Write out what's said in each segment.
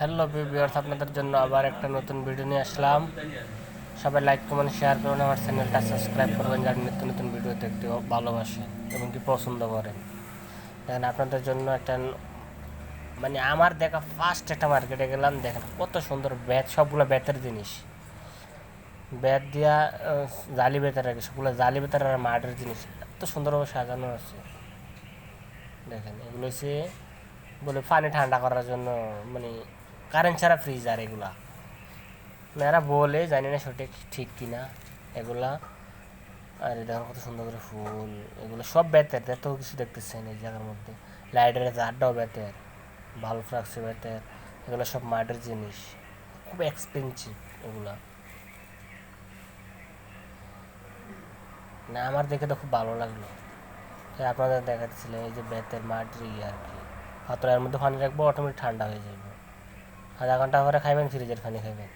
Hello viewers, আপনাদের জন্য আবার একটা নতুন ভিডিও নিয়ে আসলাম। সবাই লাইক কমেন্ট শেয়ার করুন, আমার চ্যানেলটা সাবস্ক্রাইব করবেন যারা নিত্য নতুন ভিডিও দেখতে ভালোবাসেন এবং কি পছন্দ করেন। দেখেন, আপনাদের জন্য একটা মানে আমার দেখা ফার্স্ট একটা মার্কেটে গেলাম। দেখেন, কত সুন্দর ব্যাট সবগুলো ব্যাতের জিনিস। ব্যাট দিয়া জালি বেতার আগে, সবগুলো জালি বেতার আর মাটির জিনিস। এত সুন্দরভাবে সাজানো আছে। দেখেন, এগুলো হচ্ছে বলে পানি ঠান্ডা করার জন্য মানে কারেন্ট ছাড়া ফ্রিজ আর এগুলা। এরা বলে, জানি না সঠিক, ঠিক কিনা। এগুলা, আর দেখেন কত সুন্দর করে ফুল, এগুলো সব বেতের, এত কিছু দেখতেছেন এই জায়গার মধ্যে। লাইটের জারটাও বেতের ভালো ফ্রাকছে বেতের, এগুলো সব মাটির জিনিস। খুব এক্সপেন্সিভ এগুলা। না, আমার দেখে তো খুব ভালো লাগল। আপনাদের দেখাচ্ছিলাম এই যে বেতের মাটির ইয়ে আর কি। এর মধ্যে পানি রাখব অটোমেটিক ঠান্ডা হয়ে যাবে। আধা ঘণ্টা পরে খাইবেন, ফ্রিজের পানি খাইবেন।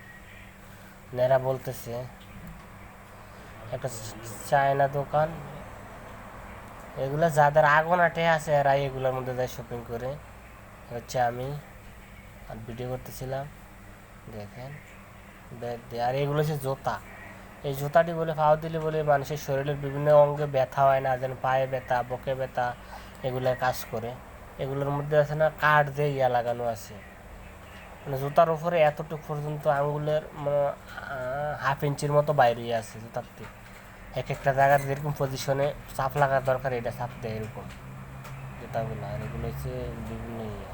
নেরা বলতেছে, একটা চায়না দোকান, এগুলো যাদের আটে আছে এরা এগুলোর মধ্যে যায় শপিং করে। হচ্ছে আমি আর ভিডিও করতেছিলাম, দেখেন আর এগুলো হচ্ছে জোতা। এই জুতাটি বলে পাও দিলে বলে মানুষের শরীরের বিভিন্ন অঙ্গে ব্যথা হয় না, যেন পায়ে ব্যথা, বকে ব্যথা, এগুলোর কাজ করে। এগুলোর মধ্যে আছে না, কাঠ দিয়ে ইয়া লাগানো আছে। মানে জুতার উপরে এতটুকু পর্যন্ত আঙ্গুলের হাফ ইঞ্চির মতো বাইরে আছে জুতারটি। এক একটা জায়গার যেরকম পজিশনে চাপ লাগার দরকার, এটা চাপ দেয় এরকম জুতাগুলো। আর এগুলো হচ্ছে বিভিন্ন ইয়ে।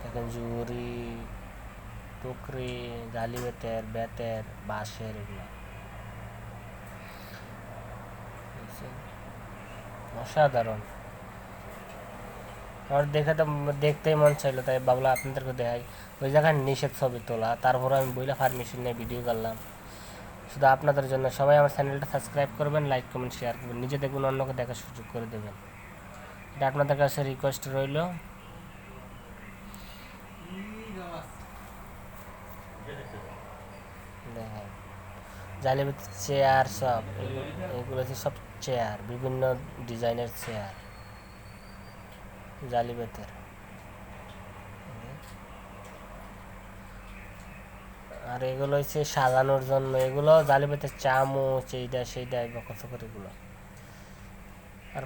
দেখেন জুরি টুকরি, জালি বেতের বেতের, বাঁশের এগুলো। অসাধারণ। আমার দেখে তো দেখতেই মন চাইলো, তাই বাবলা আপনাদেরকে দেখাই। ওই জায়গায় নিষেধ ছবি তোলা, তারপরে আমি বইলা পারমিশন নিয়ে ভিডিও করলাম। শুধু আপনাদের জন্য, সবাই আমার চ্যানেলটা সাবস্ক্রাইব করবেন লাইক কমেন্ট শেয়ার করবেন, নিজে দেখবেন অন্যকে দেখার সুযোগ করে দেবেন। এটা আপনাদের কাছে রিকোয়েস্ট রইল। দেখেন চেয়ার সব, এগুলো সব চেয়ার বিভিন্ন ডিজাইনের চেয়ার জালিবেতের আর এগুলো হচ্ছে সাজানোর জন্য। এগুলো জালিবেতের চামচ এইটা সেইটা করে এগুলো? আর